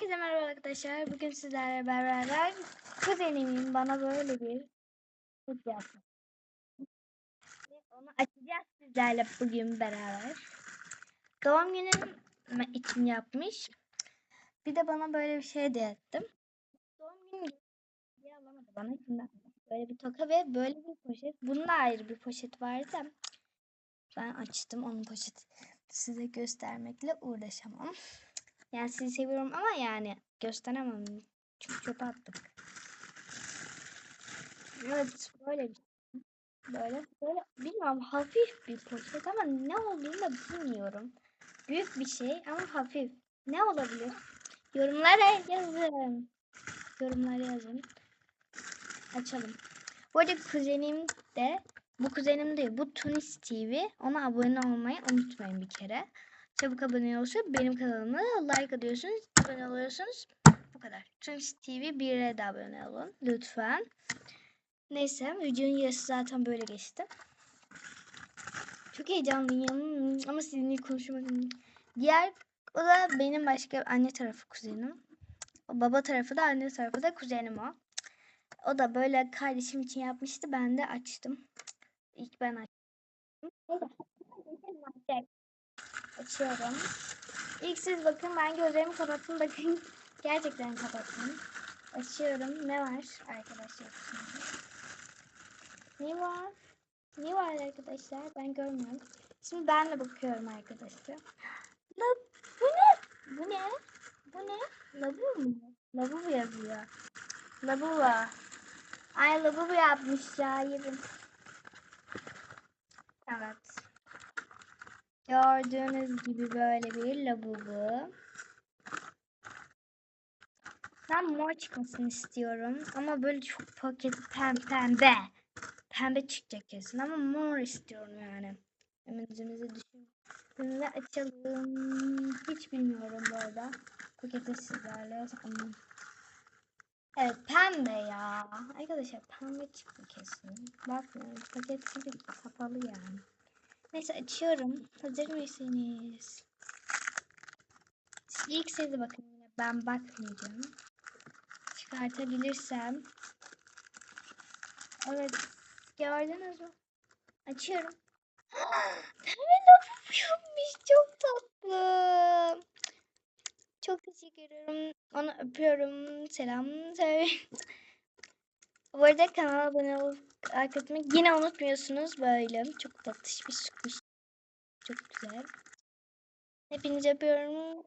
Herkese merhaba arkadaşlar. Bugün sizlerle beraber kuzenimin bana böyle bir kut yaptı. Onu açacağız sizlerle bugün beraber. Doğum günüm için yapmış. Bir de bana böyle bir şey de ettim. Doğum günü alamadı bana. Şimdi böyle bir toka ve böyle bir poşet. Bunun da ayrı bir poşet vardı ben açtım onun poşeti size göstermekle uğraşamam. Yani sizi seviyorum ama yani gösteremem. Çünkü çöpe attık. Evet böyle bir şey. Böyle böyle bilmiyorum hafif bir poşet ama ne olduğunu da bilmiyorum. Büyük bir şey ama hafif. Ne olabilir? Yorumlara yazın. Yorumlara yazın. Açalım. Bu arada kuzenim de bu kuzenim değil bu Tunis TV. Ona abone olmayı unutmayın bir kere. Çabuk abone olsun. Benim kanalıma like atıyorsunuz. Abone oluyorsunuz. Bu kadar. Tunis TV 1'e de abone olun. Lütfen. Neyse videonun yarısı zaten böyle geçti. Çok heyecanlıyım ama sizinle konuşamadım. Diğer o da benim başka anne tarafı kuzenim. O baba tarafı da anne tarafı da kuzenim o. O da böyle kardeşim için yapmıştı. Ben de açtım. İlk ben açtım. Açıyorum. İlk siz bakın ben gözlerimi kapattım. Bakın gerçekten kapattım. Açıyorum. Ne var arkadaşlar? Ne var? Ne var arkadaşlar? Ben görmüyorum. Şimdi ben de bakıyorum arkadaşlar. La, bu ne? Bu ne? Bu ne? Labu mu? Labu yazıyor. Labu var. Ay labu yapmış ya yerim. Evet. Gördüğünüz gibi böyle bir labubu. Ben mor çıkmasını istiyorum. Ama böyle çok paket pembe pembe. Çıkacak kesin ama mor istiyorum yani. Hemen üzerinize düşünün. Ve açalım. Hiç bilmiyorum bu arada. Paketi sizlerle. Ama... Evet pembe ya. Arkadaşlar pembe çıktı kesin. Bakmıyorum. Paket kapalı yani. Neyse açıyorum. Hazır mısınız? İlk size bakın. Ben bakmayacağım. Çıkartabilirsem. Evet. Gördünüz mü? Açıyorum. Pembe lafım yapmış. Çok tatlı. Çok teşekkür ederim. Onu öpüyorum. Selam söyle. Bu arada kanala abone olup like atmayı yine unutmuyorsunuz böyle. Çok tatlış bir sürpriz. Çok güzel. Hepinizi öpüyorum.